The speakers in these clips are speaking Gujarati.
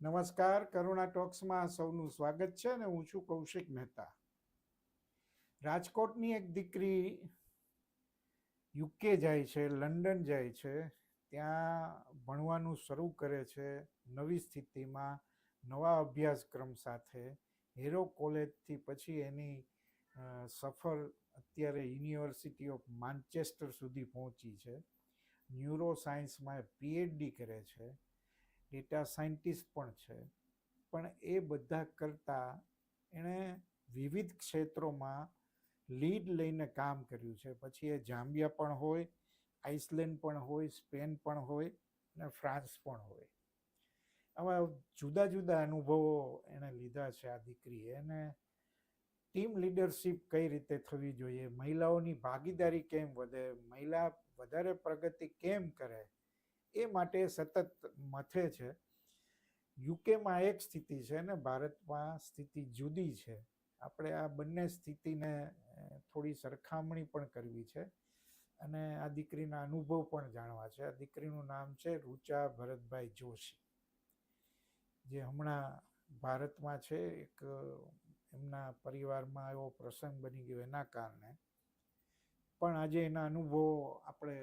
નમસ્કાર, કરુણા ટોક્સમાં સૌનું સ્વાગત છે અને હું છું કૌશિક મહેતા. રાજકોટની એક દીકરી યુકે જાય છે, લંડન જાય છે, ત્યાં ભણવાનું શરૂ કરે છે, નવી સ્થિતિમાં, નવા અભ્યાસક્રમ સાથે, હેરો કોલેજથી પછી એની સફર અત્યારે યુનિવર્સિટી ઓફ માન્ચેસ્ટર સુધી પહોંચી છે. ન્યુરો સાયન્સમાં પીએચડી કરે છે. ડેટા સાયન્ટિસ્ટ પણ છે. પણ એ બધા કરતાં એણે વિવિધ ક્ષેત્રોમાં લીડ લઈને કામ કર્યું છે. પછી એ જામ્બિયા પણ હોય, આઇસલેન્ડ પણ હોય, સ્પેન પણ હોય અને ફ્રાન્સ પણ હોય. આવા જુદા જુદા અનુભવો એણે લીધા છે આ દીકરીએ. અને ટીમ લીડરશિપ કઈ રીતે થવી જોઈએ? મહિલાઓની ભાગીદારી કેમ વધે? મહિલા વધારે પ્રગતિ કેમ કરે? એ માટે સતત મથે છે. યુકેમાં એક સ્થિતિ છે ને ભારતમાં સ્થિતિ જુદી છે. આપણે આ બંને સ્થિતિને થોડી સરખામણી પણ કરવી છે અને આ દીકરીના અનુભવ પણ જાણવા છે. આ દીકરીનું નામ છે રૂચા ભરતભાઈ જોશી. જે હમણાં ભારતમાં છે, એક એમના પરિવારમાં એવો પ્રસંગ બની ગયો એના કારણે. પણ આજે એના અનુભવો આપણે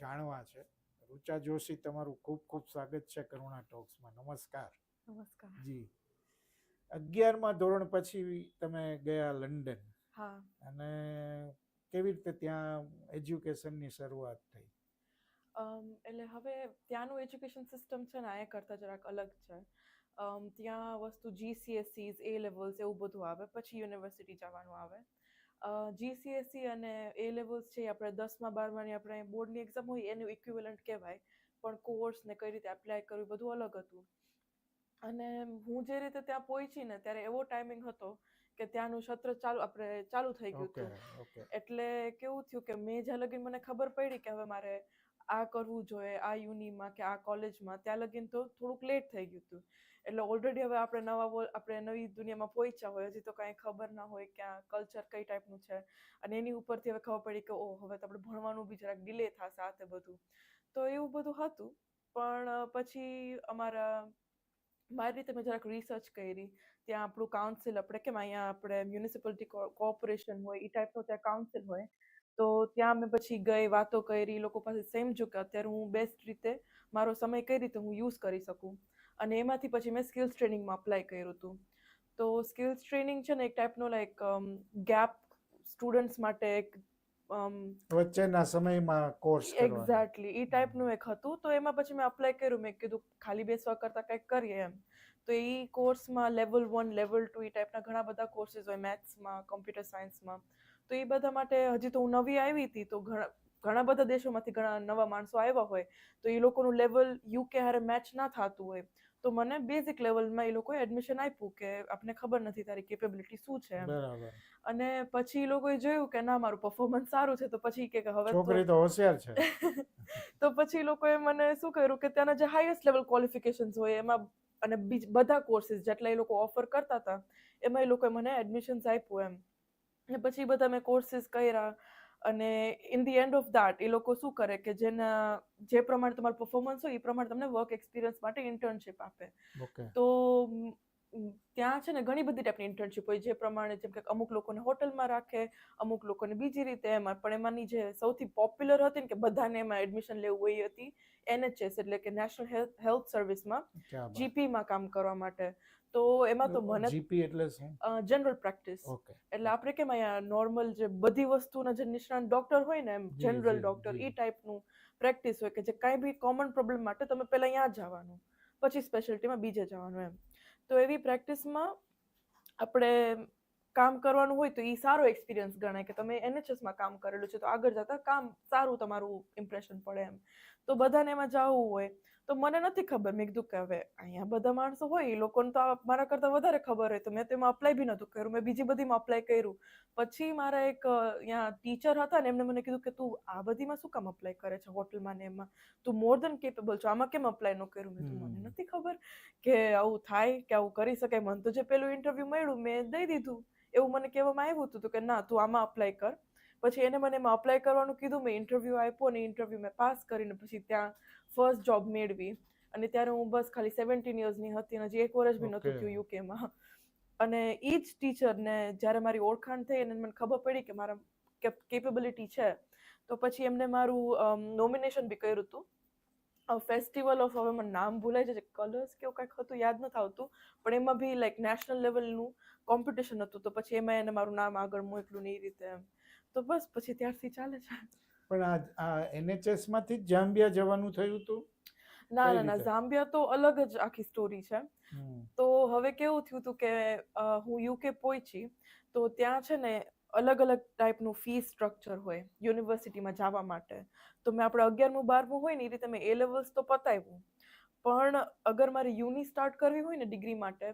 જાણવા છે. રૂચા જોશી તમારું ખૂબ ખૂબ સ્વાગત છે કરુણા ટોક્સમાં. નમસ્કાર. નમસ્કાર. જી. અગિયારમાં ધોરણ પછી તમે ગયા લંડન. હા. અને કેવી રીતે ત્યાં એજ્યુકેશનની શરૂઆત થઈ? એટલે હવે ત્યાંનું એજ્યુકેશન સિસ્ટમ છે ને એ કરતાં જરાક અલગ છે. ત્યાં વસ્તુ જીસીએસસીઝ એ લેવલ્સ એવું બધું આવે પછી યુનિવર્સિટી જવાનું આવે. જીસીએસસી અને એ લેવલ્સ છે આપણે દસમા બારમાની આપણે બોર્ડની એક્ઝામ હોય એનું ઇક્વિવેલન્ટ કહેવાય. પણ કોર્સ ને કઈ રીતે એપ્લાય કરવું બધું અલગ હતું. અને હું જે રીતે ત્યાં પહોંચી ને ત્યારે એવો ટાઈમિંગ હતો કે ત્યાંનું સત્ર ચાલુ આપણે ચાલુ થઈ ગયું હતું. એટલે કેવું થયું કે મેં જ્યાં લગીન મને ખબર પડી કે હવે મારે આ કરવું જોઈએ આ યુનિમાં કે આ કોલેજમાં ત્યાં લગીન તો થોડુંક લેટ થઈ ગયું હતું. એટલે ઓલરેડી હવે આપણે નવા આપણે નવી દુનિયામાં પહોંચ્યા હોય, હજી તો કાંઈ ખબર ના હોય કે આ કલ્ચર કઈ ટાઈપનું છે. અને એની ઉપરથી હવે ખબર પડી કે ઓ હવે તો આપણે ભણવાનું બી જરાક ડિલે થશે આ તે બધું. તો એવું બધું હતું. પણ પછી અમારા, મારી રીતે મેં જરાક રિસર્ચ કરી. ત્યાં આપણું કાઉન્સિલ આપણે, કેમ અહીંયા આપણે મ્યુનિસિપાલિટી કોર્પોરેશન હોય એ ટાઈપનું ત્યાં કાઉન્સિલ હોય. તો ત્યાં મેં પછી ગઈ, વાતો કરી, લોકો પાસે સેમ જો કે અત્યારે હું બેસ્ટ રીતે મારો સમય કઈ રીતે હું યુઝ કરી શકું. અને એમાંથી પછી મેં સ્કિલ્સ ટ્રેનિંગમાં અપ્લાય કર્યું હતું. તો સ્કિલ્સ ટ્રેનિંગ છે ને એક ટાઈપનો લાઈક ગેપ સ્ટુડન્ટ્સ માટે એક વચ્ચેના સમયમાં કોર્સ એક્ઝેક્ટલી એ ટાઈપનું એક હતું. તો એમાં પછી મેં અપ્લાય કર્યું. મેં કીધું ખાલી બેસવા કરતાં કંઈક કરીએ એમ. તો એ કોર્સમાં લેવલ વન લેવલ ટુ એ ટાઈપના ઘણા બધા કોર્સીસ હોય મેથ્સમાં કોમ્પ્યુટર સાયન્સમાં તો એ બધા માટે હજી તો હું નવી આવી હતી તો ઘણા ઘણા બધા દેશોમાંથી ઘણા નવા માણસો આવ્યા હોય તો એ લોકોનું લેવલ યુકે હારે મેચ ના થતું હોય. તો મને બેઝિક લેવલમાં એ લોકોએ એડમિશન આપ્યું કે આપને ખબર નથી તારી કેપેબિલિટી શું છે અને પછી એ લોકોએ જોયું કે ના મારું પરફોર્મન્સ સારું છે તો પછી કે હવે તો છોકરી તો હોશિયાર છે. તો પછી એ લોકોએ મને શું કર્યું કે ત્યાંના જે હાઈએસ્ટ લેવલ ક્વોલિફિકેશન્સ હોય એમાં અને બધા કોર્સીસ જેટલા એ લોકો ઓફર કરતા હતા એમાં એ લોકોએ મને એડમિશન્સ આપ્યું એમ. ને પછી બધા મેં કોર્સીસ કર્યા અને in the end of that એ લોકો શું કરે કે જેના જે પ્રમાણે તમારું પરફોર્મન્સ હોય એ પ્રમાણે તમને વર્ક એક્સપિરિયન્સ માટે ઇન્ટર્નશિપ આપે. તો ત્યાં છે ને ઘણી બધી ટાઈપની ઇન્ટર્નશિપ હોય જે પ્રમાણે જેમ કે અમુક લોકોને હોટલમાં રાખે અમુક લોકોને બીજી રીતે એમાં પણ એમાંની જે સૌથી પોપ્યુલર હતી ને કે બધાને એમાં એડમિશન લેવું હોય હતી એનએચએસ એટલે કે નેશનલ હેલ્થ સર્વિસમાં. જીપીમાં કામ કરવા માટે. તો એમાં તો મને જીપી એટલે શું? જનરલ પ્રેક્ટિસ એટલે આપણે કેમ અહીંયા નોર્મલ જે બધી વસ્તુના જે નિષ્ણાંત ડોક્ટર હોય ને એમ જનરલ ડોક્ટર. એ ટાઈપનું પ્રેક્ટિસ હોય કે જે કાંઈ બી કોમન પ્રોબ્લેમ માટે તમે પહેલાં અહીંયા જવાનું પછી સ્પેશિયલ્ટીમાં બીજે જવાનું એમ. તો એવી પ્રેક્ટિસમાં આપણે કામ કરવાનું હોય તો એ સારો એક્સપિરિયન્સ ગણાય કે તમે એનએચએસમાં કામ કરેલું છે તો આગળ જતાં કામ સારું તમારું ઇમ્પ્રેશન પડે એમ. તો બધાને એમાં જવું હોય. તો મને નથી ખબર મેં કીધું કે હવે અહીંયા બધા માણસો હોય એ લોકોને તો આ મારા કરતાં વધારે ખબર હોય. તો મેં તો એમાં અપ્લાય બી નહોતું કર્યું. મેં બીજી બધીમાં અપ્લાય કર્યું. પછી મારા એક અહીંયા ટીચર હતા ને એમને મને કીધું કે તું આ બધીમાં શું કામ અપ્લાય કરે છે હોટલમાં ને એમાં? તું મોર દેન કેપેબલ છો. આમાં કેમ અપ્લાય ન કર્યું? મેં મને નથી ખબર કે આવું થાય કે આવું કરી શકાય. મને તો જે પેલું ઇન્ટરવ્યૂ મળ્યું મેં દઈ દીધું. એવું મને કહેવામાં આવ્યું હતું તો કે ના તું આમાં અપ્લાય કર. પછી એને મને એમાં અપ્લાય કરવાનું કીધું મેં ઇન્ટરવ્યૂ આપ્યો અને ઇન્ટરવ્યૂ મેં પાસ કરીને પછી ત્યાં ફર્સ્ટ જોબ મેળવી. અને ત્યારે હું બસ ખાલી સેવન્ટીન યર્સની હતી અને હજી એક વર્ષ બી નહોતું થયું યુકેમાં અને એ જ ટીચરને જ્યારે મારી ઓળખાણ થઈ અને મને ખબર પડી કે મારા કેપેબિલિટી છે તો પછી એમને મારું નોમિનેશન બી કર્યું હતું. ફેસ્ટિવલ ઓફ હવે મને નામ ભૂલાઈ જશે કલર્સ કે એવું કંઈક હતું યાદ નથી આવતું. પણ એમાં બી લાઈક નેશનલ લેવલનું કોમ્પિટિશન હતું તો પછી એમાં એને મારું નામ આગળ મોકલું ને એ રીતે. તો બસ પછી ત્યારથી ચાલે છે. પણ આ આ NHS માંથી જ જામ્બિયા જવાનું થયું હતું ના ના ના? ઝામ્બિયા તો અલગ જ આખી સ્ટોરી છે. તો હવે કેવું થયું હતું કે હું યુકે પહોંચી તો ત્યાં છે ને અલગ અલગ ટાઈપનું ફી સ્ટ્રક્ચર હોય યુનિવર્સિટીમાં જવા માટે. તો મેં આપણે અગિયારમું બારમું હોય ને એ રીતે મેં એ લેવલ્સ તો પતાવ્યું. પણ અગર મારે યુની સ્ટાર્ટ કરવી હોય ને ડિગ્રી માટે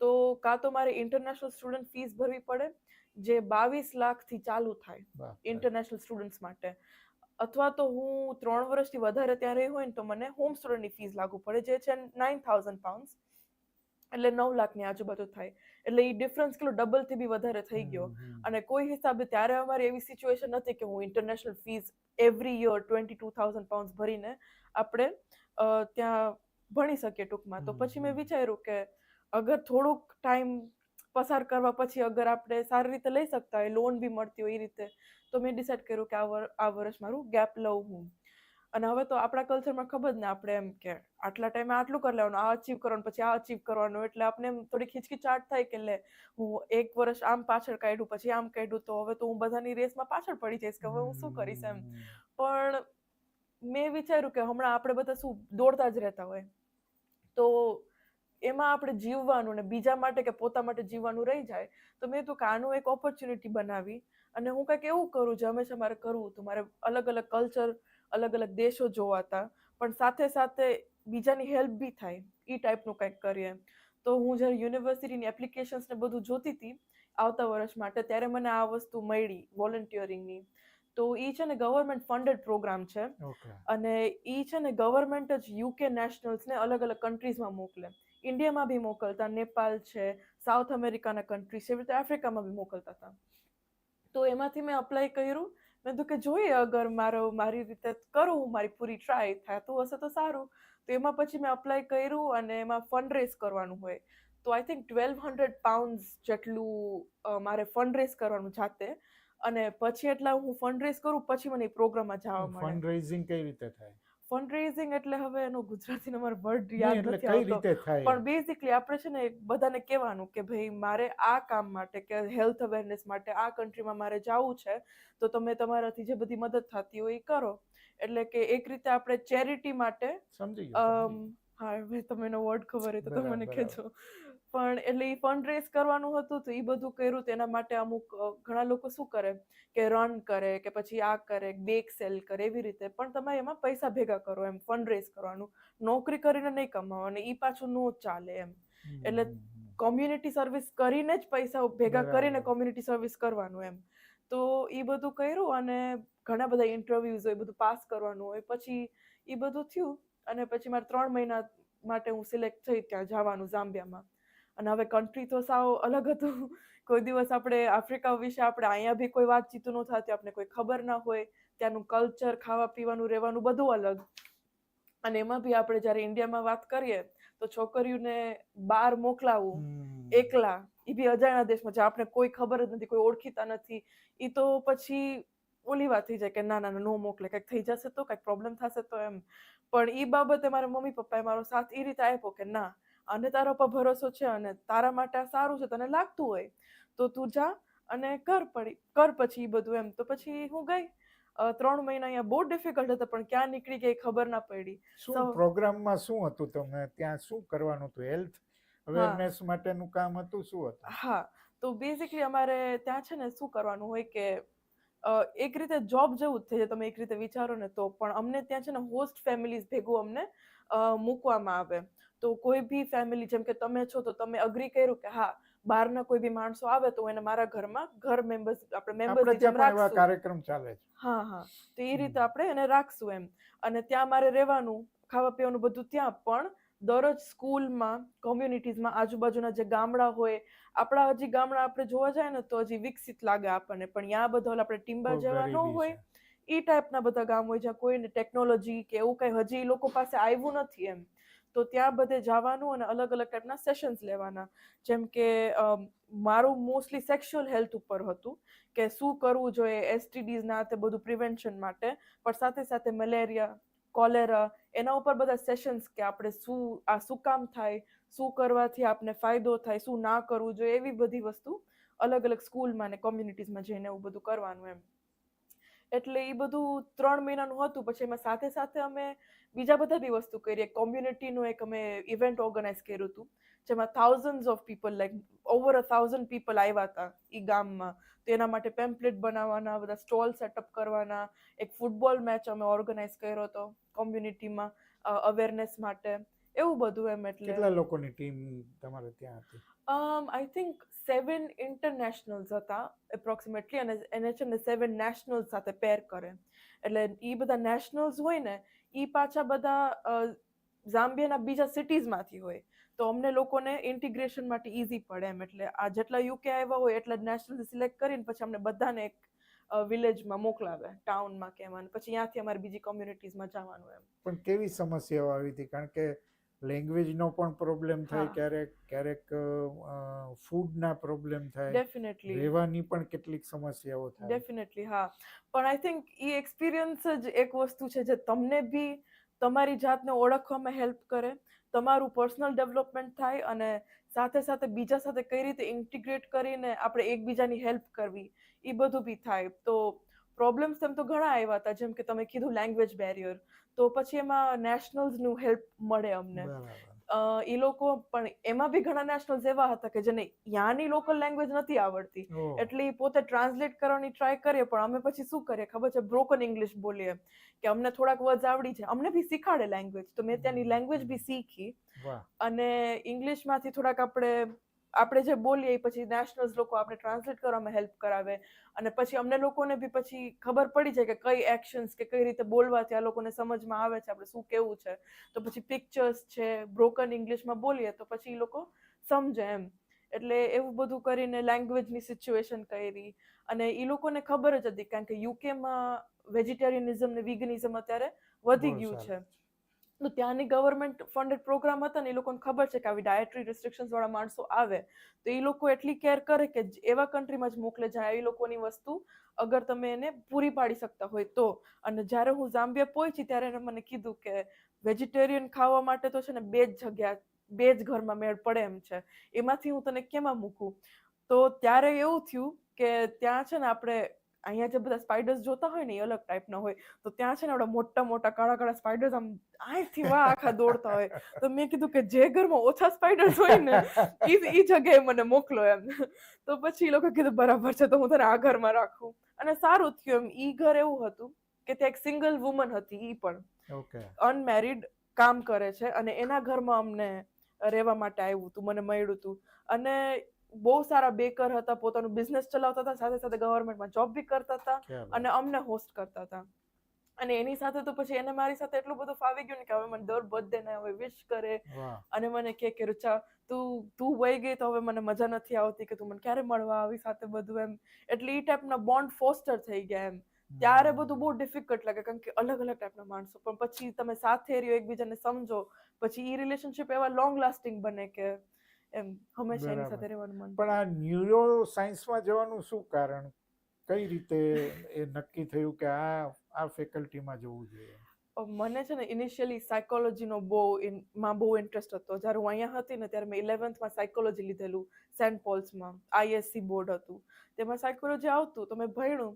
તો કાં તો મારે ઇન્ટરનેશનલ સ્ટુડન્ટ ફીસ ભરવી પડે જે બાવીસ લાખથી ચાલુ થાય ઇન્ટરનેશનલ સ્ટુડન્ટ્સ માટે. અથવા તો હું ત્રણ વર્ષથી વધારે ત્યાં રહી હોય ને તો મને હોમ સ્ટુડન્ટની ફીસ લાગુ પડે જે છે નાઇન થાઉઝન્ડ પાઉન્ડ્સ એટલે નવ લાખની આજુબાજુ થાય. એટલે એ ડિફરન્સ કેટલો ડબલથી બી વધારે થઈ ગયો. અને કોઈ હિસાબે ત્યારે અમારી એવી સિચ્યુએશન નથી કે હું international fees every year twenty two thousand pound ભરીને આપણે ત્યાં ભણી શકીએ ટૂંકમાં. તો પછી મેં વિચાર્યું કે અગર થોડુંક ટાઈમ પસાર કરવા પછી અગર આપણે સારી રીતે લઈ શકતા હોય લોન બી મળતી હોય એ રીતે તો મેં ડિસાઈડ કર્યું કે આ આ વર્ષ મારું ગેપ લઉં હું. અને હવે તો આપણા કલ્ચરમાં ખબર ને આપણે એમ કે આટલા ટાઈમે આટલું કરી લેવાનું આ અચીવ કરવાનું પછી આ અચીવ કરવાનું એટલે આપણે એમ થોડી ખીચકીચાટ થાય કે લે હું એક વર્ષ આમ પાછળ કાઢ્યું પછી આમ કાઢ્યું તો હવે તો હું બધાની રેસમાં પાછળ પડી જઈશ કે હવે હું શું કરીશ એમ. પણ મેં વિચાર્યું કે હમણાં આપણે બધા શું દોડતા જ રહેતા હોય. તો એમાં આપણે જીવવાનું ને બીજા માટે કે પોતા માટે જીવવાનું રહી જાય તો મેં તો કે આનું એક ઓપોર્ચ્યુનિટી બનાવી અને હું કંઈક એવું કરું જે હંમેશા મારે કરવું હતું. મારે અલગ અલગ કલ્ચર અલગ અલગ દેશો જોવાતા પણ સાથે સાથે બીજાની હેલ્પ બી થાય એ ટાઈપનું કંઈક કરીએ તો હું જ્યારે યુનિવર્સિટીની એપ્લિકેશન્સને બધું જોતી હતી આવતા વર્ષ માટે ત્યારે મને આ વસ્તુ મળી વોલન્ટિયરિંગની તો એ છે ને ગવર્મેન્ટ ફંડેડ પ્રોગ્રામ છે અને એ છે ને ગવર્મેન્ટ જ યુકે નેશનલ્સને અલગ અલગ કન્ટ્રીઝમાં મોકલે. ઇન્ડિયામાં બી મોકલતા નેપાલ છે સાઉથ અમેરિકાના કન્ટ્રી છે એવી રીતે આફ્રિકામાં બી મોકલતા હતા. તો એમાંથી મેં અપ્લાય કર્યું. મેં કીધું કે જોઈએ અગર મારો મારી રીતે કરું મારી પૂરી ટ્રાય થતું હશે તો સારું. તો એમાં પછી મેં અપ્લાય કર્યું અને એમાં ફંડ રેઝ કરવાનું હોય. તો I think twelve hundred pounds જેટલું મારે ફંડ રેઝ કરવાનું જાતે. અને પછી એટલા હું ફંડ રેઝ કરું પછી મને એ પ્રોગ્રામમાં જવા મળે. ફંડ રેઝિંગ કઈ રીતે થાય? ફંડ રેઝિંગ એટલે હવે એનો ગુજરાતી નંબર વર્ડ યાદ નથી આવતો. પણ બેઝિકલી આપણે છે ને બધાને કહેવાનું કે ભાઈ મારે આ કામ માટે કે હેલ્થ અવેરનેસ માટે આ કન્ટ્રીમાં મારે જવું છે તો તમે તમારાથી જે બધી મદદ થતી હોય એ કરો. એટલે કે એક રીતે આપણે ચેરિટી માટે સમજી હા તમે એનો વર્ડ ખબર હોય તો તમે મને કહેજો. પણ એટલે એ ફંડ રેઝ કરવાનું હતું તો એ બધું કર્યું. તેના માટે અમુક ઘણા લોકો શું કરે કે રન કરે કે પછી આ કરે બેક સેલ કરે એવી રીતે. પણ તમે એમાં પૈસા ભેગા કરો એમ ફંડ રેઝ કરવાનું. નોકરી કરીને નહીં કમાવાનું એ પાછું નો ચાલે એમ. એટલે. કોમ્યુનિટી સર્વિસ કરીને જ પૈસા ભેગા કરીને કોમ્યુનિટી સર્વિસ કરવાનું એમ. તો એ બધું કર્યું અને ઘણા બધા ઇન્ટરવ્યુઝ હોય બધું પાસ કરવાનું હોય. પછી એ બધું થયું અને પછી મારે ત્રણ મહિના માટે હું સિલેક્ટ થઈ ત્યાં જવાનું ઝામ્બિયામાં અને હવે કન્ટ્રી તો સાવ અલગ હતું. કોઈ દિવસ આપણે આફ્રિકા વિશે આપણે અહીંયા બી કોઈ વાતચીત ન થતી આપણે કોઈ ખબર ના હોય. ત્યાંનું કલ્ચર ખાવા પીવાનું રહેવાનું બધું અલગ. અને એમાં બી આપણે જ્યારે ઇન્ડિયામાં વાત કરીએ તો છોકરીઓને બહાર મોકલાવું. એકલા એ બી અજાણ્યા દેશમાં જે આપણે કોઈ ખબર જ નથી કોઈ ઓળખીતા નથી. એ તો પછી ઓલી વાત થઈ જાય કે ના ના ના, નો મોકલે. કંઈક થઈ જશે તો કંઈક પ્રોબ્લેમ થશે તો એમ. પણ એ બાબતે મારા મમ્મી પપ્પાએ મારો સાથ એ રીતે આપ્યો કે ના અને તારા પર ભરોસો છે અને તારા માટે આ સારું છે તને લાગતું હોય તો તું જા અને કર પડી કર પછી બધું એમ. તો પછી હું ગઈ. ત્રણ મહિના અહીંયા બહુ ડિફિકલ્ટ હતા પણ ક્યાં નીકળી ગઈ ખબર ના પડી. શું પ્રોગ્રામમાં શું હતું તમને ત્યાં શું કરવાનું હતું? હેલ્થ અવેરનેસ માટેનું કામ હતું? શું હતું? હા. તો બેઝિકલી અમારે ત્યાં છે ને શું કરવાનું હોય કે એક રીતે જોબ જેવું જ થઈ જાય તમે એક રીતે વિચારો ને તો. પણ અમને ત્યાં છે ને હોસ્ટ ફેમિલીઝ ભેગું અમને મૂકવામાં આવે. તો કોઈ બી ફેમિલી જેમ કે તમે છો તો તમે અગ્રી કર્યું કે હા બહારના કોઈ બી માણસો આવે તો એને મારા ઘરમાં ઘર મેમ્બર્સ આપણે મેમ્બર્સ એવા કાર્યક્રમ ચાલે છે. હા હા. તો એ રીતે આપણે એને રાખશું એમ. અને ત્યાં મારે રહેવાનું ખાવા પીવાનું બધું ત્યાં પણ દરરોજ સ્કૂલમાં કોમ્યુનિટીઝમાં આજુબાજુના જે ગામડા હોય આપણા હજી ગામડા આપણે જોવા જાય ને તો હજી વિકસિત લાગે આપણને. પણ ત્યાં બધો આપણે ટીમ્બર જેવા ન હોય એ ટાઈપના બધા ગામ હોય જ્યાં કોઈને ટેકનોલોજી કે એવું કંઈ હજી લોકો પાસે આવ્યું નથી એમ. તો ત્યાં બધે જવાનું અને અલગ અલગ ટાઈપના સેશન્સ લેવાના. જેમ કે મારું મોસ્ટલી સેક્સ્યુઅલ હેલ્થ ઉપર હતું, કે શું કરવું જોઈએ એસટીડીઝના તે બધું પ્રિવેન્શન માટે. પણ સાથે સાથે મેલેરિયા કોલેરા એના ઉપર બધા સેશન્સ કે આપણે શું, આ શું કામ થાય, શું કરવાથી આપને ફાયદો થાય, શું ના કરવું જોઈએ, એવી બધી વસ્તુ અલગ અલગ સ્કૂલમાં ને કોમ્યુનિટીઝમાં જઈને એવું બધું કરવાનું એમ. એટલે એ બધું ત્રણ મહિનાનું હતું, પછી એમાં સાથે સાથે અમે બીજા બધા બી વસ્તુ કરી. એક કોમ્યુનિટીનું એક અમે ઇવેન્ટ ઓર્ગેનાઇઝ કર્યું હતું જેમાં thousand of people like over a thousand people આવ્યા હતા એ ગામમાં. તો એના માટે પેમ્પલેટ બનાવવાના બધા સ્ટોલ સેટઅપ કરવાના એક ફૂટબોલ મેચ અમે ઓર્ગેનાઇઝ કર્યો હતો કોમ્યુનિટીમાં અવેરનેસ માટે. એવું બધું એમ એટલે. કેટલા લોકોની ટીમ તમારે ત્યાં હતી? આઈ થિંક સેવન ઇન્ટરનેશનલ્સ હતા એપ્રોક્સિમેટલી અને એને છે ને સેવન નેશનલ્સ સાથે પેર કરે. એટલે એ બધા નેશનલ્સ હોય ને એ પાછા બધા ઝામ્બિયાના બીજા સિટીઝમાંથી હોય. તો અમને લોકોને ઇન્ટિગ્રેશન માટે ઇઝી પડે એમ. એટલે આ જેટલા યુકે આવ્યા હોય, એટલા જ નેશનલ સિલેક્ટ કરીને પછી અમને બધાને એક વિલેજમાં મોકલાવે. ટાઉનમાં કે એમાં. પછી ત્યાંથી અમારે બીજી કોમ્યુનિટીઝમાં જવાનું એમ. પણ કેવી સમસ્યાઓ આવી હતી? કારણ કે લેંગ્વેજનો પણ પ્રોબ્લેમ થાય ક્યારેક ક્યારેક ફૂડના પ્રોબ્લેમ થાય ડેફિનેટલી રહેવાની પણ કેટલીક સમસ્યાઓ થાય. ડેફિનેટલી હા. પણ આઈ થિંક એ એક્સપિરિયન્સ જ એક વસ્તુ છે જે તમને બી તમારી જાતને ઓળખવામાં હેલ્પ કરે તમારું પર્સનલ ડેવલપમેન્ટ થાય અને સાથે સાથે બીજા સાથે કઈ રીતે ઇન્ટિગ્રેટ કરીને આપણે એકબીજાની હેલ્પ કરવી એ બધું બી થાય. તો પ્રોબ્લેમ્સ તેમ તો ઘણા આવ્યા હતા જેમ કે તમે કીધું લેંગ્વેજ બેરિયર તો પછી એમાં નેશનલ્સનું હેલ્પ મળે અમને. એ અ, ઈ લોકો પણ એમાં બી ઘણા નેશનલ્સ એવા હતા કે જેને યાની લોકલ લેંગ્વેજ નથી આવડતી. એટલે પોતે ટ્રાન્સલેટ કરવાની ટ્રાય કરીએ પણ અમે પછી શું કરીએ? ખબર છે? બ્રોકન ઇંગ્લિશ બોલીએ કે અમને થોડાક વર્ડ્સ આવડી છે અમને બી શીખાડે લેંગ્વેજ તો મેં ત્યાંની લેંગ્વેજ બી શીખી. અને ઇંગ્લિશમાંથી થોડાક આપણે આપણે જે બોલીએ એ પછી નેશનલ્સ લોકો આપણે ટ્રાન્સલેટ કરવામાં હેલ્પ કરાવે. અને પછી અમને લોકોને બી પછી ખબર પડી જાય કે કઈ એક્શન્સ કે કઈ રીતે બોલવાથી આ લોકોને સમજમાં આવે છે આપણે શું કેવું છે. તો પછી પિક્ચર્સ છે બ્રોકન ઇંગ્લિશમાં બોલીએ તો પછી એ લોકો સમજે એમ. એટલે એવું બધું કરીને લેંગ્વેજની સિચ્યુએશન કરી અને એ લોકોને ખબર જ હતી કારણ કે યુકેમાં વેજીટેરિયનિઝમ ને વિગનિઝમ અત્યારે વધી ગયું છે. તો ત્યાંની ગવર્મેન્ટ ફંડેડ પ્રોગ્રામ હતા ને એ લોકોને ખબર છે કે આવી ડાયટરી રિસ્ટ્રિક્શન્સ વાળા માણસો આવે. તો એ લોકો એટલી કેર કરે કે એવા કન્ટ્રીમાં જ મોકલે જ્યાં એ લોકોની વસ્તુ અગર તમે એને પૂરી પાડી શકતા હોય તો. અને જ્યારે હું ઝામ્બિયા પહોંચી ત્યારે એને મને કીધું કે વેજીટેરિયન ખાવા માટે તો છે ને બે જ જગ્યા, બે જ ઘરમાં મેળ પડે એમ છે. એમાંથી હું તને કેમાં મૂકું? તો ત્યારે એવું થયું કે ત્યાં છે ને આપણે અહીંયા જે બધા સ્પાઈડર્સ જોતા હોય ને એ અલગ ટાઈપના હોય. તો ત્યાં છે ને આપણે મોટા મોટા કાળા કાળા સ્પાઈડર્સ આમ અહીંથી વાહ આખા દોડતા હોય. તો મેં કીધું કે જે ઘરમાં ઓછા સ્પાઈડર્સ હોય ને એ એ જગ્યાએ મને મોકલો એમ. તો પછી એ લોકો કીધું બરાબર છે તો હું તને આ ઘરમાં રાખું. અને સારું થયું એમ. ઈ ઘર એવું હતું કે ત્યાં એક સિંગલ વુમન હતી એ પણ. અનમેરિડ કામ કરે છે અને એના ઘરમાં અમને રહેવા માટે આવ્યું હતું મને મળ્યું હતું. અને બહુ સારા બેકર હતા પોતાનું બિઝનેસ ચલાવતા હતા સાથે સાથે ગવર્મેન્ટમાં જોબ બી કરતા હતા અને અમને હોસ્ટ કરતા હતા. અને એની સાથે તો પછી એને મારી સાથે એટલું બધું ફાવી ગયું ને કે હવે મને દર બર્થડે ને હવે વિશ કરે અને મને કહે કે રુચા તું તું વહી ગઈ તો હવે મને મજા નથી આવતી કે તું મને ક્યારે મળવા આવી સાથે બધું એમ. એટલે એ ટાઈપના બોન્ડ ફોસ્ટર થઈ ગયા એમ. ત્યારે બધું બહુ ડિફિકલ્ટ લાગે કારણ કે અલગ અલગ ટાઈપના માણસો. પણ પછી તમે સાથે રહ્યો એકબીજાને સમજો પછી એ રિલેશનશિપ એવા લોંગ લાસ્ટિંગ બને કે એમ હંમેશા એની સાથે રહેવાનું મન પણ આ ન્યુરો સાયન્સમાં જવાનું શું કારણ? કઈ રીતે એ નક્કી થયું કે આ આ ફેકલ્ટીમાં જવું જોઈએ? મને છે ને ઇનિશિયલી સાયકોલોજીનો બહુ માં બહુ ઇન્ટરેસ્ટ હતો. જ્યારે હું અહીંયા હતી ને ત્યારે મેં ઇલેવન્થમાં સાયકોલોજી લીધેલું સેન્ટ પોલ્સમાં આઈએસસી બોર્ડ હતું. તેમાં સાયકોલોજી આવતું તો મેં ભણ્યું.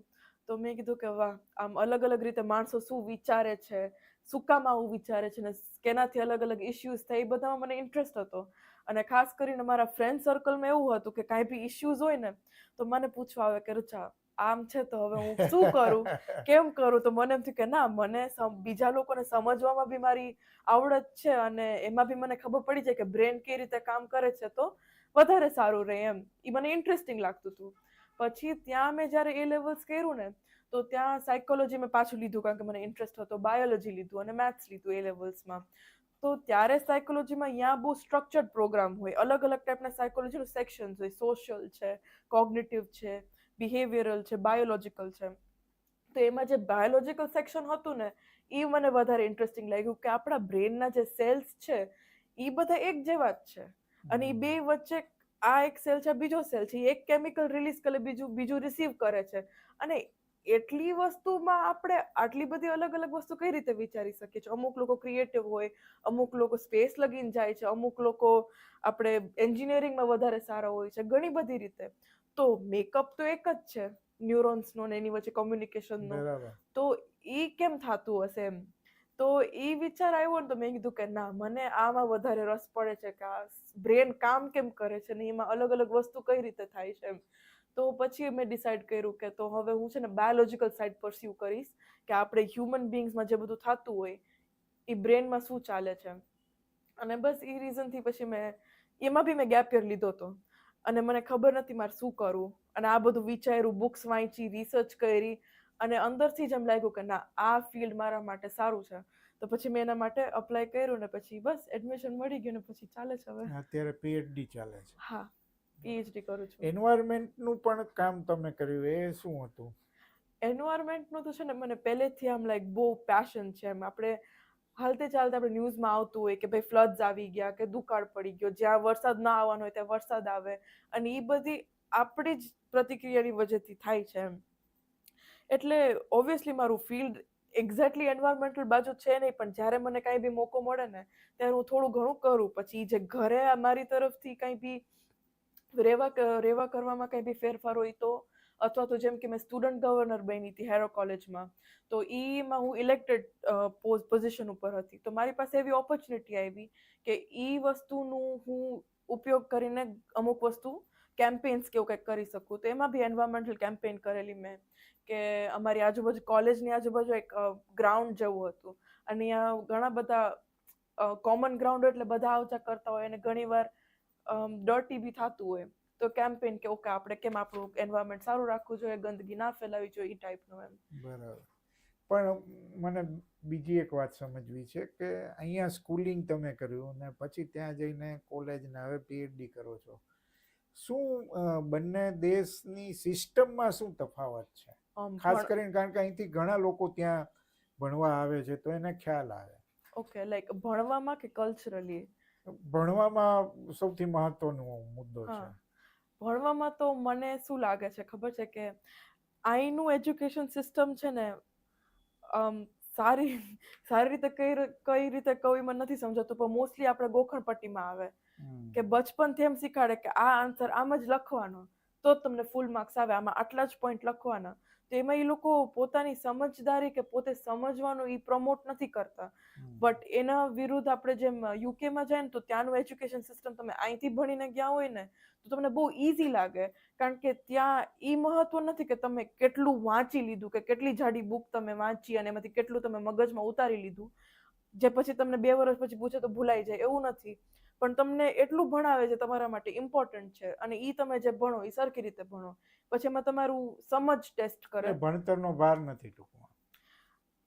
તો મેં કીધું કે વાહ આમ અલગ અલગ રીતે માણસો શું વિચારે છે? શું કામ આવું વિચારે છે? ને કેનાથી અલગ અલગ ઇશ્યુઝ થાય એ બધામાં મને ઇન્ટરેસ્ટ હતો. અને ખાસ કરીને મારા ફ્રેન્ડ સર્કલમાં એવું હતું કે કાંઈ બી ઇશ્યુઝ હોય ને તો મને પૂછવા આવે કે રુચા આમ છે તો હવે હું શું કરું? કેમ કરું? તો મને એમ થયું કે ના મને બીજા લોકોને સમજવામાં બી મારી આવડત છે અને એમાં બી મને ખબર પડી જાય કે બ્રેન કઈ રીતે કામ કરે છે તો વધારે સારું રહે એમ. એ મને ઇન્ટરેસ્ટિંગ લાગતું હતું. પછી ત્યાં મેં જ્યારે એ લેવલ્સ કર્યું ને તો ત્યાં સાયકોલોજી મેં પાછું લીધું કારણ કે મને ઇન્ટરેસ્ટ હતો. બાયોલોજી લીધું અને મેથ્સ લીધું એ લેવલ્સમાં તો ત્યારે સાયકોલોજીમાં અહીંયા બહુ સ્ટ્રક્ચર્ડ પ્રોગ્રામ હોય અલગ અલગ ટાઈપના સાયકોલોજીનું સેક્શન્સ હોય સોશિયલ છે કોગ્નિટિવ છે બિહેવિયરલ છે બાયોલોજિકલ છે. તો એમાં જે બાયોલોજીકલ સેક્શન હતું ને એ મને વધારે ઇન્ટરેસ્ટિંગ લાગ્યું કે આપણા બ્રેનના જે સેલ્સ છે એ બધા એક જેવા જ છે. અને એ બે વચ્ચે આ એક સેલ છે બીજો સેલ છે એક કેમિકલ રિલીઝ કરે બીજું બીજું રિસીવ કરે છે. અને એટલી વસ્તુમાં આપણે આટલી બધી અલગ અલગ વસ્તુ કઈ રીતે વિચારી શકીએ છીએ? અમુક લોકો ક્રિએટિવ હોય અમુક લોકો સ્પેસ લગીને જાય છે અમુક લોકો આપણે એન્જિનિયરિંગમાં વધારે સારા હોય છે ઘણી બધી રીતે. તો મેકઅપ તો એક જ છે ન્યુરોન્સનો ને એની વચ્ચે કોમ્યુનિકેશનનો તો એ કેમ થતું હશે એમ? તો એ વિચાર આવ્યો ને તો મેં કીધું કે ના મને આમાં વધારે રસ પડે છે કે આ બ્રેન કામ કેમ કરે છે ને એમાં અલગ અલગ વસ્તુ કઈ રીતે થાય છે એમ? તો પછી મેં ડિસાઈડ કર્યું કે તો હવે હું છે ને બાયોલોજીકલ સાઇડ પરસ્યુ કરીશ કે આપણે હ્યુમન બિંગ્સમાં જે બધું થતું હોય એ બ્રેનમાં શું ચાલે છે. અને બસ એ રીઝનથી પછી મેં એમાં બી મેં ગેપ યર લીધો હતો. અને મને ખબર નથી મારે શું કરવું. અને આ બધું વિચાર્યું બુક્સ વાંચી રિસર્ચ કરી અને અંદરથી જ એમ લાગ્યું કે ના આ ફિલ્ડ મારા માટે સારું છે. તો પછી મેં એના માટે અપ્લાય કર્યું ને પછી બસ એડમિશન મળી ગયું ને પછી ચાલે છે હવે. અત્યારે પીએચડી ચાલે છે. હા. પીએચડી કરું છું. એન્વાયરમેન્ટનું પણ કામ તમે કર્યું એ શું હતું? એન્વાયરમેન્ટનું તો છે ને મને પહેલેથી આમ લાઈક બહુ પેશન છે એમ. આપણે હાલતે ચાલતે આપણે ન્યૂઝમાં આવતું હોય કે ભાઈ ફ્લડ્સ આવી ગયા કે દુકાળ પડી ગયો જ્યાં વરસાદ ના આવવાનો હોય ત્યાં વરસાદ આવે. અને એ બધી આપણી જ પ્રતિક્રિયાની વજહથી થાય છે એમ. એટલે ઓબ્વિયસલી મારું ફિલ્ડ એક્ઝેક્ટલી એન્વાયરમેન્ટલ બાજુ છે નહીં પણ જ્યારે મને કાંઈ બી મોકો મળે ને ત્યારે હું થોડું ઘણું કરું. પછી જે ઘરે મારી તરફથી કાંઈ બી રહેવા રહેવા કરવામાં કંઈ બી ફેરફાર હોય તો, અથવા તો જેમ કે મેં સ્ટુડન્ટ ગવર્નર બની હતી હેરો કોલેજમાં તો ઈમાં હું ઇલેક્ટેડ પોઝિશન ઉપર હતી. તો મારી પાસે એવી ઓપોર્ચ્યુનિટી આવી કે ઈ વસ્તુનું હું ઉપયોગ કરીને અમુક વસ્તુ કેમ્પેન્સ કે એવું કંઈક કરી શકું. તો એમાં બી એન્વાયરમેન્ટલ કેમ્પેન કરેલી મેં, કે અમારી આજુબાજુ કોલેજની આજુબાજુ એક ગ્રાઉન્ડ જેવું હતું. અને અહીંયા ઘણા બધા કોમન ગ્રાઉન્ડ એટલે બધા આવજા કરતા હોય અને ઘણીવાર ડર્ટી બી થતું હોય. તો કેમ્પેન કે ઓકે આપણે કેમ આપણું એન્વાયરમેન્ટ સારું રાખવું જોઈએ ગંદકી ના ફેલાવી જોઈએ એ ટાઈપનું એમ. બરાબર. પણ મને બીજી એક વાત સમજવી છે કે અહીંયા સ્કૂલિંગ તમે કર્યું ને પછી ત્યાં જઈને કોલેજ ને હવે પીએચડી કરો છો. શું બંને દેશની સિસ્ટમમાં શું તફાવત છે? ખાસ કરીને કારણ કે અહીંથી ઘણા લોકો ત્યાં ભણવા આવે છે તો એને ખ્યાલ આવે. ઓકે લાઈક ભણવામાં કે કલ્ચરલી ભણવામાં સૌથી મહત્વનો મુદ્દો છે. ભણવામાં તો મને શું લાગે છે ખબર છે કે અહીંનું એજ્યુકેશન સિસ્ટમ છે ને સારી સારી રીતે કઈ કઈ રીતે કહું મને નથી સમજાતું પણ મોસ્ટલી આપણે ગોખણપટ્ટીમાં આવે. કે બચપનથી એમ શીખાડે કે આ આન્સર આમ જ લખવાનો તો જ તમને ફૂલ માર્ક્સ આવે. આમાં આટલા જ પોઈન્ટ લખવાના. તો એમાં એ લોકો પોતાની સમજદારી કે પોતે સમજવાનું એ પ્રમોટ નથી કરતા. બટ એના વિરુદ્ધ આપણે જેમ યુકેમાં જાય ને તો ત્યાંનું એજ્યુકેશન સિસ્ટમ તમે અહીંથી ભણીને ગયા હોય ને તો તમને બહુ ઇઝી લાગે. કારણ કે ત્યાં એ મહત્વ નથી કે તમે કેટલું વાંચી લીધું કે કેટલી જાડી બુક તમે વાંચી અને એમાંથી કેટલું તમે મગજમાં ઉતારી લીધું. જે પછી તમને બે વર્ષ પછી પૂછે તો ભૂલાઈ જાય એવું નથી. પણ તમને એટલું ભણાવે છે તમારા માટે ઇમ્પોર્ટન્ટ છે અને એ તમે જે ભણો એ સરખી રીતે ભણો. પછી એમાં તમારું સમજ ટેસ્ટ કરે. ભણતરનો ભાર નથી ટૂંકમાં.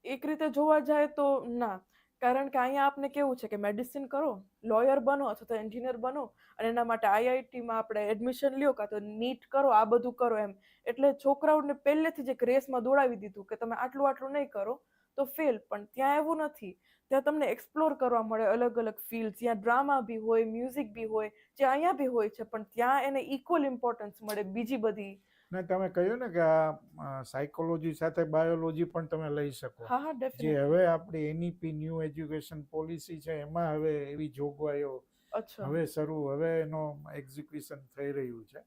એક રીતે જોવા જાય તો ના. કારણ કે અહીંયા આપને કેવું છે કે મેડિસિન કરો લોયર બનો અથવા તો એન્જિનિયર બનો અને એના માટે આઈઆઈટીમાં આપણે એડમિશન લ્યો કાં તો નીટ કરો આ બધું કરો એમ. એટલે છોકરાઓને પહેલેથી જ એક રેસમાં દોડાવી દીધું કે તમે આટલું આટલું નહીં કરો. તો ફેલ પણ ત્યાં એવું નથી. ત્યાં તમને એક્સપ્લોર કરવા મળે અલગ અલગ ફિલ્ડ જ્યાં ડ્રામા બી હોય મ્યુઝિક બી હોય જે અહીંયા બી હોય છે પણ ત્યાં એને ઇક્વલ ઇમ્પોર્ટન્સ મળે બીજી બધી. ને તમે કહ્યું ને કે આ સાયકોલોજી સાથે બાયોલોજી પણ તમે લઈ શકો. હા હા જે હવે આપણી એનઈપી ન્યૂ એજ્યુકેશન પોલિસી છે એમાં હવે એવી જોગવાઈઓ અચ્છા. હવે શરૂ હવે એનો એક્ઝિક્યુશન થઈ રહ્યું છે.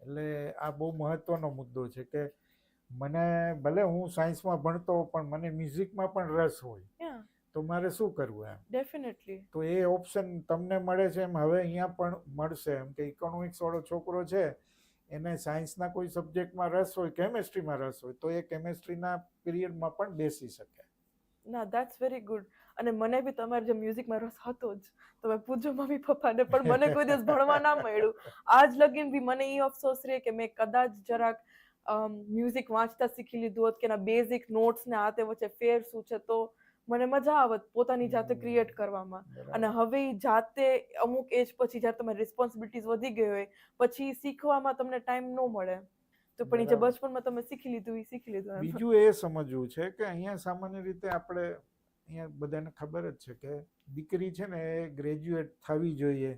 એટલે આ બહુ મહત્વનો મુદ્દો છે કે મને ભલે હું સાયન્સમાં ભણતો પણ મને મ્યુઝિકમાં પણ રસ હોય. તો મારે શું કરવું એમ? ડેફિનેટલી તો એ ઓપ્શન તમને મળે છે એમ. હવે અહીંયા પણ મળશે એમ કે ઇકોનોમિક્સ વાળો છોકરો છે એને સાયન્સના કોઈ સબ્જેક્ટમાં રસ હોય કેમેસ્ટ્રીમાં રસ હોય તો એ કેમેસ્ટ્રીના પિરિયડમાં પણ બેસી શકે. ના દેટ્સ વેરી ગુડ અને મને બી તમારે જે મ્યુઝિકમાં રસ હતો જ તમે પૂછો મમ્મી પપ્પાને પણ મને કોઈ દિવસ ભણવા ના મળ્યું. આજ લગીન બી મને એ અફસોસ રહે કે મેં કદાચ જરાક મ્યુઝિક વાંચતા શીખી લીધું હોત કે એના બેઝિક નોટ્સ ને આ તે વચ્ચે ફેર શું છે તો મને મજા આવત પોતાની જાતે ક્રિએટ કરવામાં. અને હવે જાતે અમુક એજ પછી જ્યારે તમારી રિસ્પોન્સિબિલિટીઝ વધી ગઈ હોય પછી શીખવામાં તમને ટાઈમ ન મળે. તો પણ જે. બચપનમાં તમે શીખી લીધું એ શીખી લીધું બીજું એ સમજવું છે કે અહીંયા સામાન્ય રીતે આપણે અહીંયા બધાને ખબર જ છે કે દીકરી છે ને એ ગ્રેજ્યુએટ થવી જોઈએ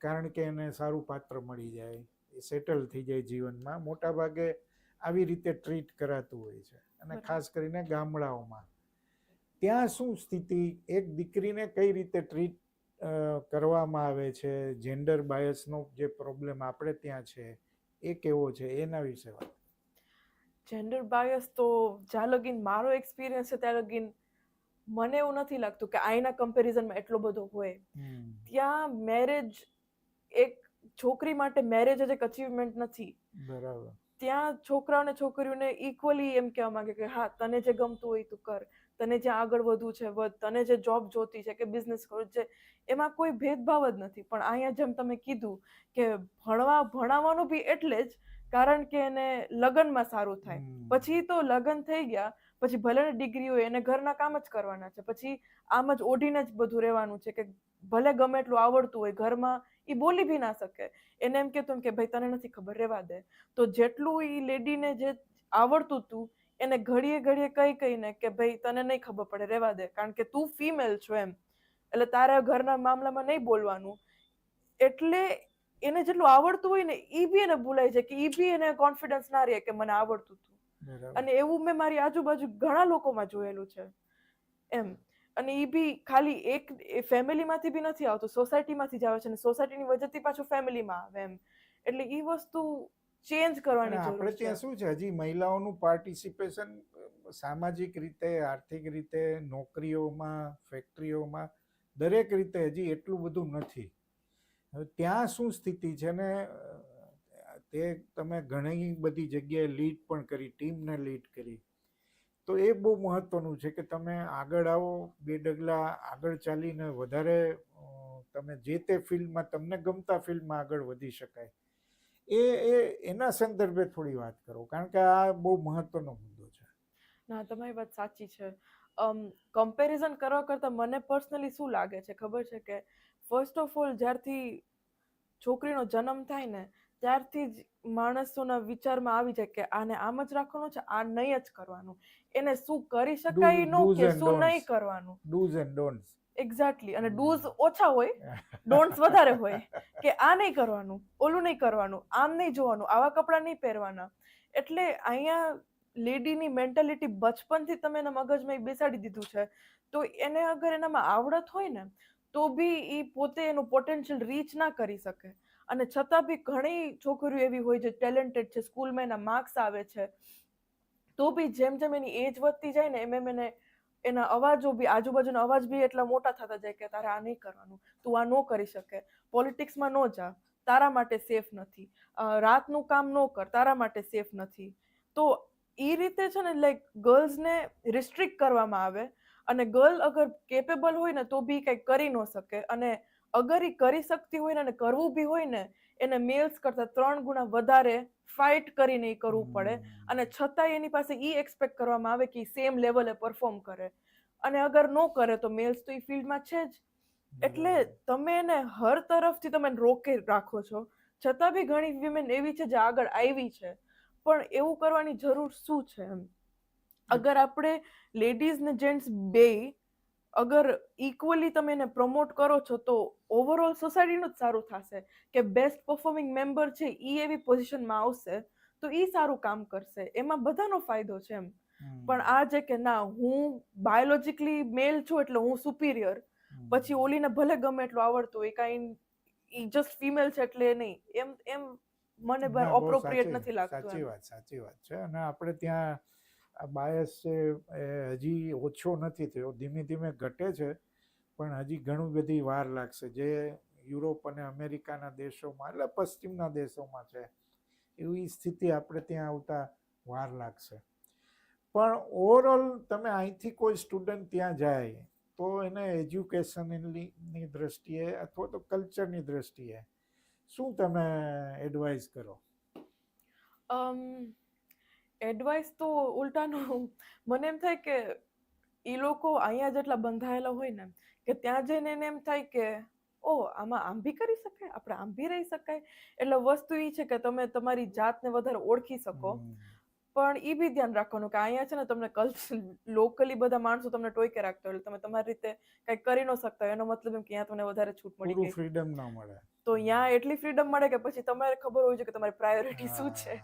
કારણ કે એને સારું પાત્ર મળી જાય એ સેટલ થઈ જાય જીવનમાં. મોટા ભાગે આવી રીતે ટ્રીટ કરાતું હોય છે. અને ખાસ કરીને ગામડાઓમાં. ત્યાં શું સ્થિતિ? એક દીકરીને કઈ રીતે ટ્રીટ કરવામાં આવે છે? જેન્ડર બાયસનો જે પ્રોબ્લેમ આપણે ત્યાં છે એ કેવો છે? એના વિશે વાત. જેન્ડર બાયસ તો જ્યાં લગીન મારો એક્સપિરિયન્સ છે ત્યાં લગીન મને એવું નથી લાગતું કે આઈના કમ્પેરિઝનમાં એટલો બધો હોય. ત્યાં મેરેજ એક છોકરી માટે મેરેજ જ એક અચીવમેન્ટ નથી. બરાબર. ત્યાં છોકરા અને છોકરીઓને ઇક્વલી એમ કહેવા માંગે કે હા તને જે ગમતું હોય તું કર. તને જ્યાં આગળ વધવું છે વધ. તને જે જોબ જોતી છે કે બિઝનેસ કરવું છે એમાં કોઈ ભેદભાવ જ નથી. પણ અહીંયા જેમ તમે કીધું કે ભણવા ભણાવવાનું બી એટલે જ કારણ કે એને લગ્નમાં સારું થાય. પછી તો લગ્ન થઈ ગયા પછી ભલે ડિગ્રી હોય એને ઘરના કામ જ કરવાના છે. પછી આમ જ ઓઢીને જ બધું રહેવાનું છે કે ભલે ગમે એટલું આવડતું હોય ઘરમાં એ બોલી બી ના શકે. એને એમ કહેતું કે ભાઈ તને નથી ખબર રહેવા દે. તો જેટલું એ લેડીને જે આવડતું હતું એને ઘડીએ ઘડીએ કઈ કહીને કે ભાઈ તને નહીં ખબર પડે રહેવા દે. કારણ કે તું ફિમેલ છો એમ. એટલે તારે ઘરના મામલામાં નહીં બોલવાનું. એટલે એને જેટલું આવડતું હોય ને એ બી એને ભૂલાય છે કે એ બી એને કોન્ફિડન્સ ના રહે કે મને આવડતું હતું અને એવું મેં મારી આજુબાજુ ઘણા લોકોમાં જોયેલું છે. એમ. અને એ બી ખાલી એક ફેમિલીમાંથી બી નથી આવતું સોસાયટીમાંથી જ આવે છે અને સોસાયટીની વજહથી પાછું ફેમિલીમાં આવે એમ. એટલે એ વસ્તુ ચેન્જ કરવાની આપણે ત્યાં શું છે હજી મહિલાઓનું પાર્ટિસિપેશન સામાજિક રીતે આર્થિક રીતે નોકરીઓમાં ફેક્ટરીઓમાં દરેક રીતે હજી એટલું બધું નથી. હવે ત્યાં શું સ્થિતિ છે ને તે તમે ઘણી બધી જગ્યાએ લીડ પણ કરી ટીમને લીડ કરી. તો એ બહુ મહત્વનું છે કે તમે આગળ આવો, બે ડગલા આગળ ચાલીને વધારે તમે જે તે ફિલ્ડમાં, તમને ગમતા ફિલ્ડમાં આગળ વધી શકાય. એ એ, એના સંદર્ભે થોડી વાત કરો, કારણ કે આ બહુ મહત્વનો મુદ્દો છે. ના, તમારી વાત સાચી છે. કમ્પેરિઝન કરવા કરતાં મને પર્સનલી શું લાગે છે? ખબર છે કે ફર્સ્ટ ઓફ ઓલ જ્યારથી છોકરીનો જન્મ થાય ને ત્યારથી જ માણસોના વિચારમાં આવી જાય કે આને આમ જ રાખવાનું છે આ નહીં જ કરવાનું. એને શું કરી શકાય નો કે શું નહીં કરવાનું. ડૂઝ એન્ડ ડોન્ટ્સ એક્ઝેક્ટલી અને. ડૂઝ ઓછા હોય ડોન્ટ્સ વધારે હોય કે આ નહીં કરવાનું ઓલું નહીં કરવાનું આમ નહીં જોવાનું આવા કપડાં નહીં પહેરવાના. એટલે અહીંયા લેડીની મેન્ટાલિટી બચપનથી તમે એના મગજમાં બેસાડી દીધું છે તો એને અગર એનામાં આવડત હોય ને તો બી એ પોતે એનું પોટેન્શિયલ રીચ ના કરી શકે. અને છતાં બી ઘણી છોકરીઓ એવી હોય જે ટેલેન્ટેડ છે સ્કૂલમાં એના માર્ક્સ આવે છે. તો બી જેમ જેમ એની એજ વધતી જાય ને એમ એમ એને, એના અવાજો બી, આજુબાજુના અવાજ બી એટલા મોટા થતા જાય કે તારે આ નહીં કરવાનું, તું આ ન કરી શકે. પોલિટિક્સમાં ન જા. તારા માટે સેફ નથી. રાતનું કામ ન કર. તારા માટે સેફ નથી. તો એ રીતે છે ને લાઈક ગર્લ્સને રિસ્ટ્રિક્ટ કરવામાં આવે. અને ગર્લ અગર કેપેબલ હોય ને તો બી કંઈક કરી ન શકે. અને અગર એ કરી શકતી હોય ને અને કરવું બી હોય ને એને મેલ્સ કરતાં ત્રણ ગુણા વધારે ફાઇટ કરીને એ કરવું પડે. અને છતાંય એની પાસે ઈ એક્સપેક્ટ કરવામાં આવે કે સેમ લેવલે પરફોર્મ કરે. અને અગર નો કરે તો મેલ્સ તો એ ફિલ્ડમાં છે જ. એટલે તમે એને હર તરફથી તમે રોકી રાખો છો. છતાં બી ઘણી વિમેન એવી છે જે આગળ આવી છે. પણ એવું કરવાની જરૂર શું છે એમ? અગર આપણે લેડીઝ ને જેન્ટ્સ બે અગર ઇક્વલી તમે એને પ્રમોટ કરો છો તો ઓવરઓલ સોસાયટીનું જ સારું થશે કે બેસ્ટ પરફોર્મિંગ મેમ્બર છે એ એવી પોઝિશનમાં આવશે તો એ સારું કામ કરશે. એમાં બધાનો ફાયદો છે એમ. પણ આ છે કે ના હું બાયોલોજિકલી મેલ છું એટલે હું સુપિરિયર પછી ઓલીને ભલે ગમે એટલું આવડતું હોય કાંઈ ઈ જસ્ટ ફિમેલ છે એટલે નહીં. એમ એમ મને ઓપ્રોપ્રિએટ નથી લાગતું સાચી વાત સાચી વાત છે. અને આપણે ત્યાં આ બાયસ છે એ હજી ઓછો નથી થયો. ધીમે ધીમે ઘટે છે, પણ હજી ઘણી બધી વાર લાગશે. જે યુરોપ અને અમેરિકાના દેશોમાં એટલે પશ્ચિમના દેશોમાં છે, એવી સ્થિતિ આપણે ત્યાં આવતા વાર લાગશે. પણ ઓવરઓલ તમે અહીંથી કોઈ સ્ટુડન્ટ ત્યાં જાય, તો એને એજ્યુકેશનની દ્રષ્ટિએ અથવા તો કલ્ચરની દ્રષ્ટિએ શું તમે એડવાઇસ કરો? અમ એડવાઇસ તો ઉલટાનું. મને એમ થાય કે એ લોકો અહીંયા જેટલા બંધાયેલા હોય ને કે ત્યાં જઈને એને એમ થાય કે ઓ આમાં આમ બી કરી શકાય આપણે આમ બી રહી શકાય. એટલે વસ્તુ એ છે કે તમે તમારી જાતને વધારે ઓળખી શકો. પણ એ બી ધ્યાન રાખવાનું કે અહીંયા છે ને તમને કલ્ચર લોકલી બધા માણસો તમને ટોયકે રાખતા હોય તમે તમારી રીતે કંઈક કરી ન શકતા. હોય એનો મતલબ એમ કે અહીંયા તમને વધારે છૂટ મળી ગઈ. ફ્રીડમ ના મળે. તો અહીંયા એટલી ફ્રીડમ મળે કે પછી તમારે ખબર હોવી જોઈએ કે તમારી પ્રાયોરિટી શું છે.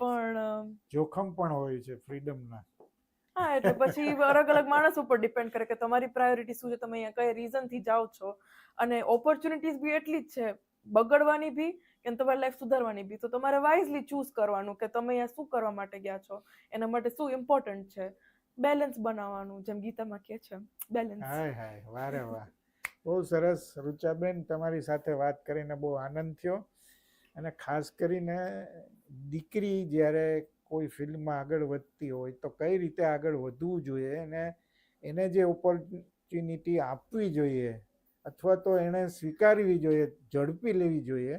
પણ જોખમ પણ હોય છે ફ્રીડમના. હા એટલે પછી અલગ અલગ માણસ ઉપર ડિપેન્ડ કરે કે તમારી પ્રાયોરિટી શું છે તમે અહીંયા કઈ રીઝનથી જાઓ છો? અને ઓપોર્ચ્યુનિટીઝ બી એટલી જ છે બગડવાની બી કે તમારી લાઈફ સુધારવાની બી. તો તમારે વાઇઝલી ચૂઝ કરવાનું કે તમે અહીંયા શું કરવા માટે ગયા છો? એના માટે શું ઇમ્પોર્ટન્ટ છે? બેલેન્સ બનાવવાનું જેમ ગીતામાં કહે છે બેલેન્સ હાય હાય વારે વાહ. બહુ સરસ રુચાબેન તમારી સાથે વાત કરીને બહુ આનંદ થયો. અને ખાસ કરીને દીકરી જ્યારે કોઈ ફિલ્ડમાં આગળ વધતી હોય તો કઈ રીતે આગળ વધવું જોઈએ અને એને જે ઓપોર્ચ્યુનિટી આપવી જોઈએ અથવા તો એણે સ્વીકારવી જોઈએ, ઝડપી લેવી જોઈએ,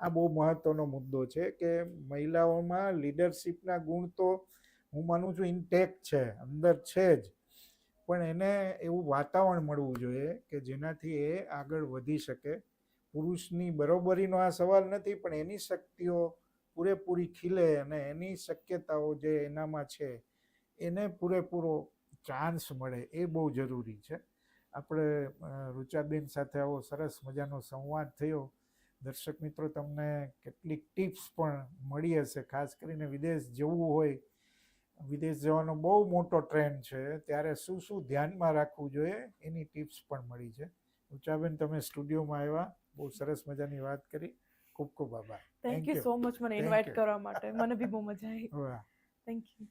આ બહુ મહત્ત્વનો મુદ્દો છે કે મહિલાઓમાં લીડરશિપના ગુણ તો હું માનું છું ઇન્ટેક છે, અંદર છે જ. પણ એને એવું વાતાવરણ મળવું જોઈએ કે જેનાથી એ આગળ વધી શકે. પુરુષની બરોબરીનો આ સવાલ નથી, પણ એની શક્તિઓ પૂરેપૂરી ખીલે અને એની શક્યતાઓ જે એનામાં છે, એને પૂરેપૂરો ચાન્સ મળે એ બહુ જરૂરી છે. આપણે રૂચાબેન સાથે આવો સરસ મજાનો સંવાદ થયો. દર્શક મિત્રો, તમને કેટલીક ટિપ્સ પણ મળી હશે, ખાસ કરીને વિદેશ જવું હોય. વિદેશ જવાનો બહુ મોટો ટ્રેન્ડ છે, ત્યારે શું શું ધ્યાનમાં રાખવું જોઈએ એની ટિપ્સ પણ મળી છે. ઊંચાબેન તમે સ્ટુડિયોમાં આવ્યા. બહુ સરસ મજાની વાત કરી. ખૂબ ખૂબ આભાર. થેન્ક યુ સો મચ મને ઇન્વાઇટ કરવા માટે. મને બી બહુ મજા આવી. Thank you